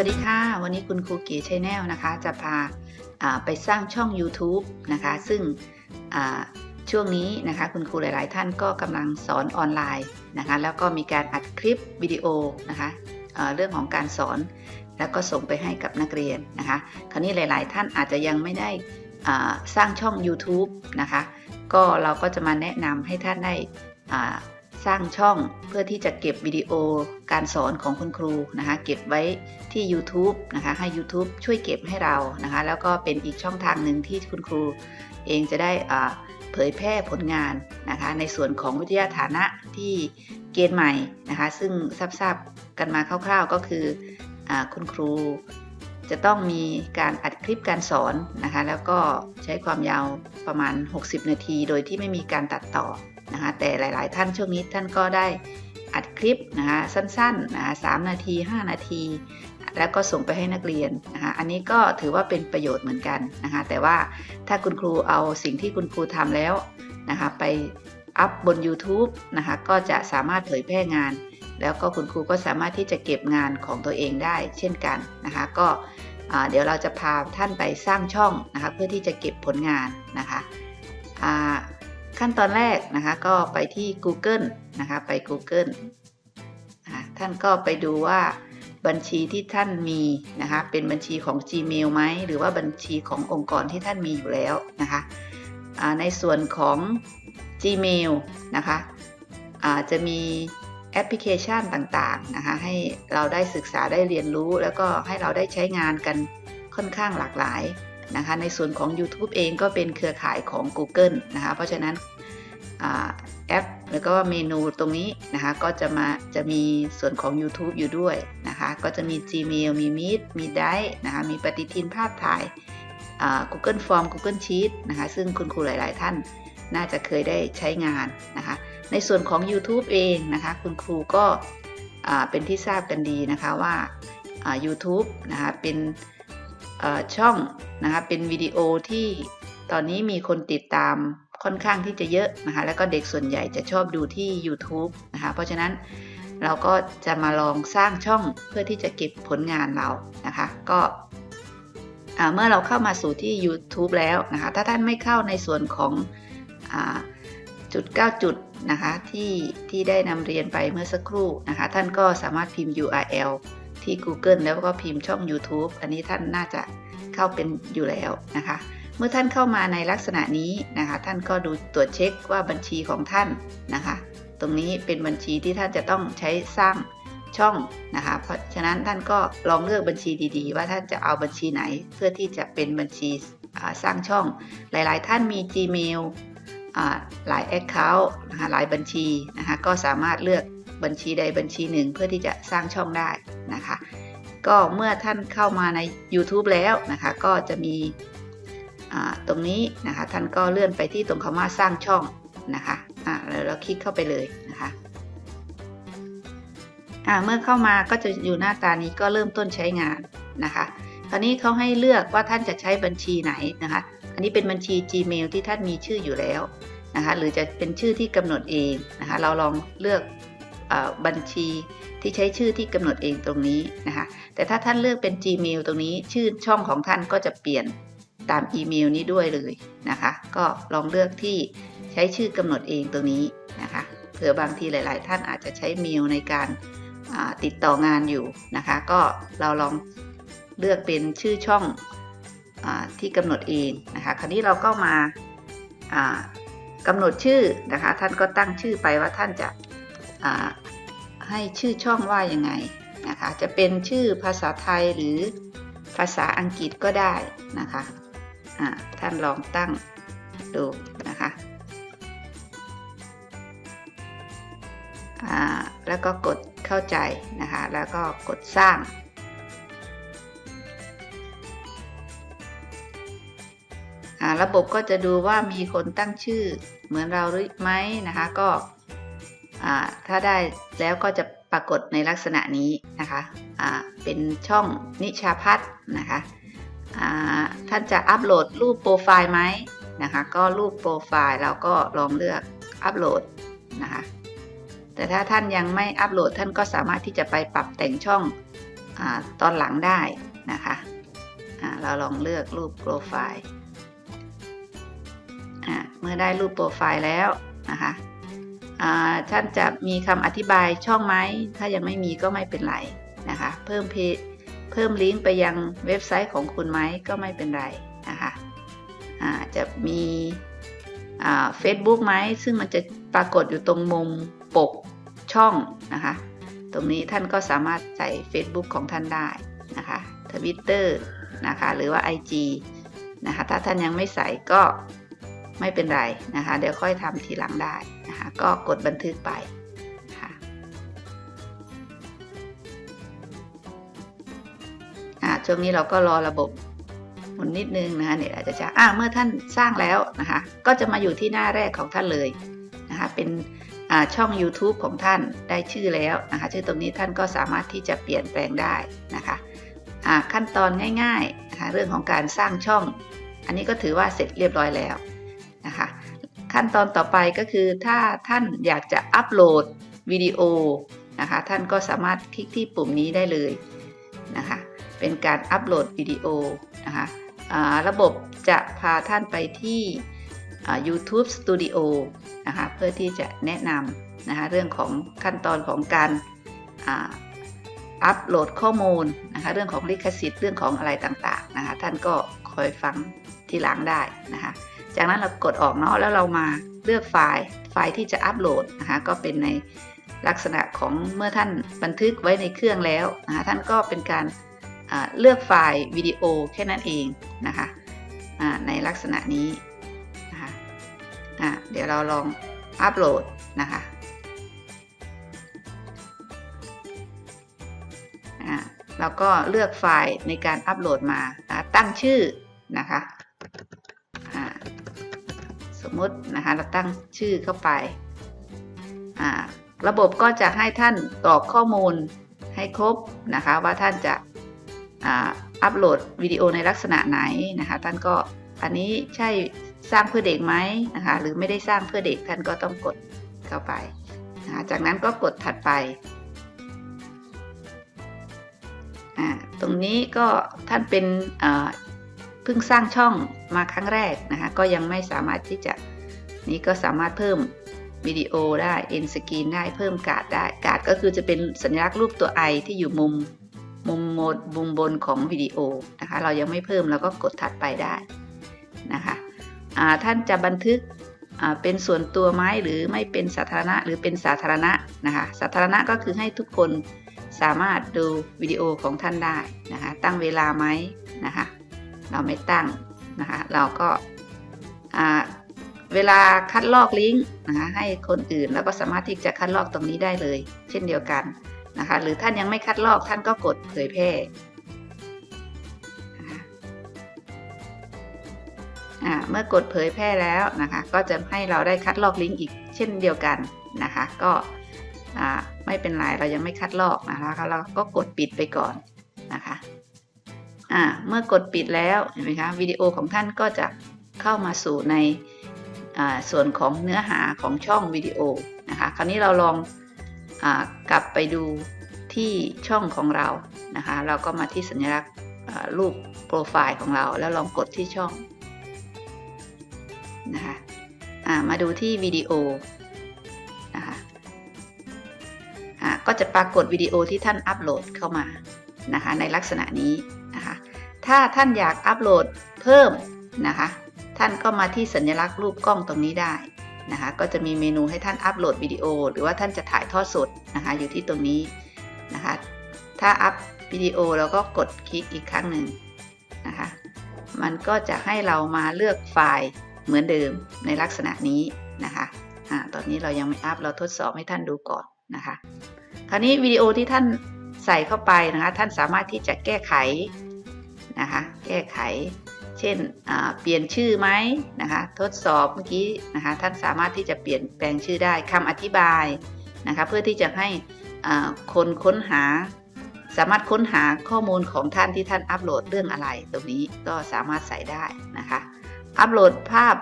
วัสดีค่ะ วันนี้คุณครูเก๋ชแนลนะคะ จะพาาไปสร้างช่อง YouTube นะคะ ซึ่งช่วงนี้นะคะ คุณครูหลาย ๆ ท่านก็กำลังสอนออนไลน์นะคะ แล้วก็มีการอัดคลิปวิดีโอนะคะเเรื่องของการสอนแล้วก็ส่งไปให้กับนักเรียนนะคะ คราวนี้หลาย ๆ ท่านอาจจะยังไม่ได้สร้างช่อง YouTube นะคะ ก็เราก็จะมาแนะนำให้ท่านได้ สร้างช่องเพื่อที่จะเก็บวิดีโอการสอนของคุณครูนะคะ เก็บไว้ที่ YouTube นะคะ ให้ YouTube ช่วยเก็บให้เรานะคะ แล้วก็เป็นอีกช่องทางหนึ่งที่คุณครูเองจะได้เผยแพร่ผลงานนะคะ ในส่วนของวิทยาฐานะที่เกณฑ์ใหม่นะคะ ซึ่งทราบๆกันมาคร่าวๆก็คืออคุณครูจะต้องมีการอัดคลิปการสอนนะคะ แล้วก็ใช้ความยาวประมาณ 60 นาที โดยที่ไม่มีการตัดต่อ นะคะแต่หลาย ๆ ท่านช่วงนี้ท่านก็ได้อัดคลิปนะคะสั้นๆนะคะ3นาที 5 นาที แล้วก็ส่งไปให้นักเรียนนะคะอันนี้ก็ถือว่าเป็นประโยชน์เหมือนกันนะคะแต่ว่าถ้าคุณครูเอาสิ่งที่คุณครูทำแล้วนะคะไปอัพบน YouTube นะคะก็จะสามารถเผยแพร่งาน แล้วก็คุณครูก็สามารถที่จะเก็บงานของตัวเองได้ เช่นกันนะคะก็เดี๋ยวเราจะพาท่านไปสร้างช่องนะคะเพื่อที่จะเก็บผลงานนะคะอ่า ขั้นตอนแรกนะคะก็ไปที่ Google นะคะไป Google ท่านก็ไปดูว่าบัญชีที่ท่านมีนะคะเป็นบัญชีของ Gmail ไหมหรือว่าบัญชีขององค์กรที่ท่านมีอยู่แล้วนะคะในส่วนของ Gmail นะคะาจะมีแอปพลิเคชันต่างๆนะคะให้เราได้ศึกษาได้เรียนรู้ แล้วก็ให้เราได้ใช้งานกันค่อนข้างหลากหลาย นะคะในส่วนของ YouTube เองก็เป็นเครือข่ายของ Google นะคะเพราะฉะนั้นอแอปแล้วก็เมนูตรงนี้นะคะก็จะมาจะมีส่วนของ YouTube อยู่ด้วยนะคะก็จะมี Gmail มี Meet มี Drive นะคะมีปฏิทินภาพถ่าย Google Form Google Sheet นะคะซึ่งคุณครูหลาย ๆ ท่านน่าจะเคยได้ใช้งานนะคะในส่วนของ YouTube เองนะคะคุณครูก็เป็นที่ทราบกันดีนะคะว่า YouTube นะคะเป็น ช่องนะคะเป็นวิดีโอที่ตอนนี้มีคนติดตามค่อนข้างที่จะเยอะนะคะแล้วก็เด็กส่วนใหญ่จะชอบดูที่ YouTube นะคะเพราะฉะนั้นเราก็จะมาลองสร้างช่องเพื่อที่จะเก็บผลงานเรานะคะก็เมื่อเราเข้ามาสู่ที่ YouTube แล้วนะคะถ้าท่านไม่เข้าในส่วนของอจุด 9 จุดนะคะที่ที่ได้นำเรียนไปเมื่อสักครู่นะคะท่านก็สามารถพิมพ์ URL ที่ Google แล้วก็พิมพ์ช่อง YouTube อันนี้ท่านน่าจะเข้าเป็นอยู่แล้วนะคะ เมื่อท่านเข้ามาในลักษณะนี้นะคะ ท่านก็ดูตรวจเช็คว่าบัญชีของท่านนะคะ ตรงนี้เป็นบัญชีที่ท่านจะต้องใช้สร้างช่องนะคะ เพราะฉะนั้นท่านก็ลองเลือกบัญชีดีๆ ว่าท่านจะเอาบัญชีไหนเพื่อที่จะเป็นบัญชีสร้างช่อง หลายๆ ท่านมี Gmail หลาย Account นะคะหลายบัญชีนะคะก็สามารถเลือก บัญชีใดบัญชีหนึ่งเพื่อที่จะสร้างช่องได้นะคะ ก็เมื่อท่านเข้ามาใน YouTube แล้วนะคะ ก็จะมีตรงนี้นะคะ ท่านก็เลื่อนไปที่ตรงคำว่าสร้างช่องนะคะอ่าแล้วเราคลิกเข้าไปเลยนะคะอ่าเมื่อเข้ามาก็จะอยู่หน้าตานี้ก็เริ่มต้นใช้งานนะคะคราวนี้เขาให้เลือกว่าท่านจะใช้บัญชีไหนนะคะ อันนี้เป็นบัญชี Gmail ที่ท่านมีชื่ออยู่แล้วนะคะ หรือจะเป็นชื่อที่กำหนดเองนะคะ เราลองเลือก บัญชีที่ใช้ชื่อที่กำหนดเองตรงนี้นะคะ แต่ถ้าท่านเลือกเป็น Gmail ตรงนี้ชื่อช่องของท่านก็จะเปลี่ยนตามอีเมลนี้ด้วยเลยนะคะ ก็ลองเลือกที่ใช้ชื่อกำหนดเองตรงนี้นะคะเผื่อบางทีหลาย ๆ ท่านอาจจะใช้เมลในการติดต่องานอยู่นะคะ ก็เราลองเลือกเป็นชื่อช่องอที่กำหนดเองนะคะ คราวนี้เราก็มาอ่ากำหนดชื่อนะคะ ท่านก็ตั้งชื่อไปว่าท่านจะ ให้ชื่อช่องว่ายังไงนะคะ จะเป็นชื่อภาษาไทยหรือภาษาอังกฤษก็ได้นะคะอ่าท่านลองตั้งดูนะคะแล้วก็กดเข้าใจนะคะ แล้วก็กดสร้างระบบก็จะดูว่ามีคนตั้งชื่อเหมือนเราหรือไหมนะคะ ก็ ถ้าได้แล้วก็จะปรากฏในลักษณะนี้นะคะอ่าเป็นช่องนิชาพัฒน์นะคะท่านจะอัปโหลดรูปโปรไฟล์ไหมนะคะ ก็รูปโปรไฟล์เราก็ลองเลือกอัปโหลดนะคะแต่ถ้าท่านยังไม่อัปโหลดท่านก็สามารถที่จะไปปรับแต่งช่องอตอนหลังได้นะคะเราลองเลือกรูปโปรไฟล์เมื่อได้รูปโปรไฟล์แล้วนะคะ ท่านจะมีคำอธิบายช่องไหม ถ้ายังไม่มีก็ไม่เป็นไรนะคะ เพิ่มเพเพิ่มลิงก์ไปยังเว็บไซต์ของคุณไหมก็ไม่เป็นไรนะคะจะมีเฟซบุ๊กไหม ซึ่งมันจะปรากฏอยู่ตรงมุมปกช่องนะคะ ตรงนี้ท่านก็สามารถใส่ Facebook ของท่านได้นะคะทวิตเตอร์นะคะ หรือว่า IG นะคะ ถ้าท่านยังไม่ใส่ก็ ไม่เป็นไรนะคะ เดี๋ยวค่อยทำทีหลังได้นะคะ ก็กดบันทึกไปค่ะอ่าช่วงนี้เราก็รอระบบหมุนนิดนึงนะคะเนี่ยอาจจะจะอ่าเมื่อท่านสร้างแล้วนะคะ ก็จะมาอยู่ที่หน้าแรกของท่านเลยนะคะ เป็นช่อง YouTube ของท่านได้ชื่อแล้วนะคะ ชื่อตรงนี้ท่านก็สามารถที่จะเปลี่ยนแปลงได้นะคะะขั้นตอนง่ายๆนะคะเรื่องของการสร้างช่อง อันนี้ก็ถือว่าเสร็จเรียบร้อยแล้ว นะคะ ขั้นตอนต่อไปก็คือถ้าท่านอยากจะอัปโหลดวิดีโอนะคะท่านก็สามารถคลิกที่ปุ่มนี้ได้เลยนะคะเป็นการอัปโหลดวิดีโอนะคะระบบจะพาท่านไปที่ YouTube Studio นะคะเพื่อที่จะแนะนำนะคะเรื่องของขั้นตอนของการอัปโหลดข้อมูลนะคะเรื่องของลิขสิทธิ์เรื่องของอะไรต่างๆนะคะท่านก็คอยฟังทีหลังได้นะคะ จากนั้นเรากดออกเนาะแล้วเรามาเลือกไฟล์ไฟล์ที่จะอัปโหลดนะคะก็เป็นในลักษณะของเมื่อท่านบันทึกไว้ในเครื่องแล้วนะคะท่านก็เป็นการเลือกไฟล์วิดีโอแค่นั้นเองนะคะในลักษณะนี้นะคะเดี๋ยวเราลองอัปโหลดนะคะเราก็เลือกไฟล์ในการอัปโหลดมาตั้งชื่อนะคะ มตินะคะเราตั้งชื่อเข้าไป ระบบก็จะให้ท่านกรอกข้อมูลให้ครบนะคะว่าท่านจะอัปโหลดวิดีโอในลักษณะไหนนะคะท่านก็อันนี้ใช่สร้างเพื่อเด็กไหมนะคะหรือไม่ได้สร้างเพื่อเด็กท่านก็ต้องกดเข้าไปนะคะจากนั้นก็กดถัดไปตรงนี้ก็ท่านเป็น เพิ่งสร้างช่องมาครั้งแรกนะคะก็ยังไม่สามารถที่จะนี้ก็สามารถเพิ่มวิดีโอได้เอ็นสกรีนได้เพิ่มการ์ดได้การ์ดก็คือจะเป็นสัญลักษณ์รูปตัวไอที่อยู่มุมมุมโหมดมุมบนของวิดีโอนะคะเรายังไม่เพิ่มเราก็กดถัดไปได้นะคะท่านจะบันทึกเป็นส่วนตัวไหมหรือไม่เป็นสาธารณะหรือเป็นสาธารณะนะคะสาธารณะก็คือให้ทุกคนสามารถดูวิดีโอของท่านได้นะคะตั้งเวลาไหมนะคะ เราไม่ตั้งนะคะเราก็เวลาคัดลอกลิงก์นะคะให้คนอื่นแล้วก็สามารถที่จะคัดลอกตรงนี้ได้เลย เช่นเดียวกันนะคะหรือท่านยังไม่คัดลอกท่านก็กดเผยแพร่เมื่อกดเผยแพร่แล้วนะคะก็จะให้เราได้คัดลอกลิงก์อีกเช่นเดียวกันนะคะก็ไม่เป็นไรเรายังไม่คัดลอกนะคะเราก็กดปิดไปก่อนนะคะ เมื่อกดปิดแล้วเห็นไหมคะวิดีโอของท่านก็จะเข้ามาสู่ในส่วนของเนื้อหาของช่องวิดีโอนะคะคราวนี้เราลองอกลับไปดูที่ช่องของเรานะคะเราก็มาที่สัญลักษณ์รูปโปรไฟล์ของเราแล้วลองกดที่ช่องนะคะมาดูที่วิดีโอนะคะก็จะปรากฏวิดีโอที่ท่านอัปโหลดเข้ามานะคะในลักษณะนี้นะคะ ถ้าท่านอยากอัปโหลดเพิ่มนะคะ ท่านก็มาที่สัญลักษณ์รูปกล้องตรงนี้ได้นะคะ ก็จะมีเมนูให้ท่านอัปโหลดวิดีโอ หรือว่าท่านจะถ่ายทอดสดนะคะ อยู่ที่ตรงนี้นะคะ ถ้าอัพวิดีโอเราก็กดคลิกอีกครั้งหนึ่งนะคะ มันก็จะให้เรามาเลือกไฟล์เหมือนเดิมในลักษณะนี้นะคะอ่าตอนนี้เรายังไม่อัพเราทดสอบให้ท่านดูก่อนนะคะ คราวนี้วิดีโอที่ท่านใส่เข้าไปนะคะ ท่านสามารถที่จะแก้ไข นะคะ แก้ไข เช่นเปลี่ยนชื่อไหมนะคะ ทดสอบเมื่อกี้นะคะ ท่านสามารถที่จะเปลี่ยนแปลงชื่อได้คำอธิบายนะคะ เพื่อที่จะให้คนค้นหา สามารถค้นหาข้อมูลของท่านที่ท่านอัปโหลดเรื่องอะไร ตรงนี้ก็สามารถใส่ได้นะคะ อัปโหลดภาพ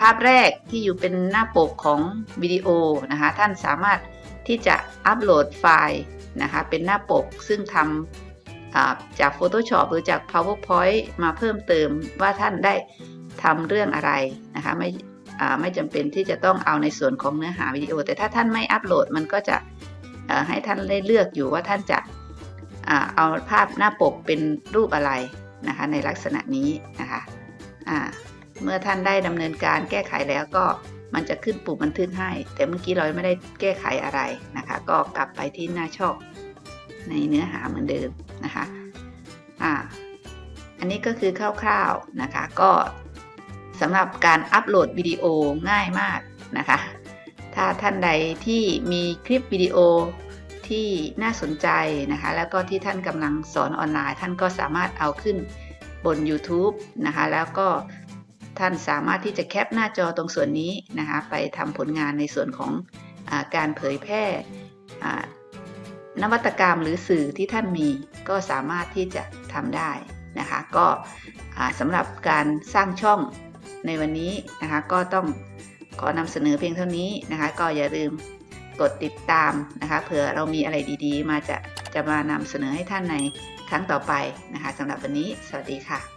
ภาพแรกที่อยู่เป็นหน้าปกของวิดีโอนะคะ ท่านสามารถที่จะอัปโหลดไฟล์นะคะ เป็นหน้าปกซึ่งทำอ่า จาก Photoshop หรือจาก PowerPoint มาเพิ่มเติมว่าท่านได้ทำเรื่องอะไรนะคะไม่ไม่จำเป็นที่จะต้องเอาในส่วนของเนื้อหาวิดีโอ แต่ถ้าท่านไม่อัปโหลดมันก็จะให้ท่านได้เลือกอยู่ว่าท่านจะเอาภาพหน้าปกเป็นรูปอะไรนะคะในลักษณะนี้นะคะเมื่อท่านได้ดำเนินการแก้ไขแล้วก็มันจะขึ้นปุ่มบันทึกให้ แต่เมื่อกี้เราไม่ได้แก้ไขอะไรนะคะ ก็กลับไปที่หน้าช่อง ในเนื้อหาเหมือนเดิมนะคะอ่าอันนี้ก็คือคร่าวๆนะคะ ก็สำหรับการอัปโหลดวิดีโอง่ายมากนะคะ ถ้าท่านใดที่มีคลิปวิดีโอที่น่าสนใจนะคะ แล้วก็ที่ท่านกำลังสอนออนไลน์ ท่านก็สามารถเอาขึ้นบน YouTube นะคะ แล้วก็ท่านสามารถที่จะแคปหน้าจอตรงส่วนนี้นะคะ ไปทำผลงานในส่วนของอการเผยแพร่ นวัตกรรมหรือสื่อที่ท่านมีก็สามารถที่จะทำได้นะคะ ก็สำหรับการสร้างช่องในวันนี้นะคะ ก็ต้องขอนำเสนอเพียงเท่านี้นะคะ ก็อย่าลืมกดติดตามนะคะเผื่อเรามีอะไรดีๆ มาจะจะมานำเสนอให้ท่านในครั้งต่อไปนะคะสำหรับวันนี้ สวัสดีค่ะ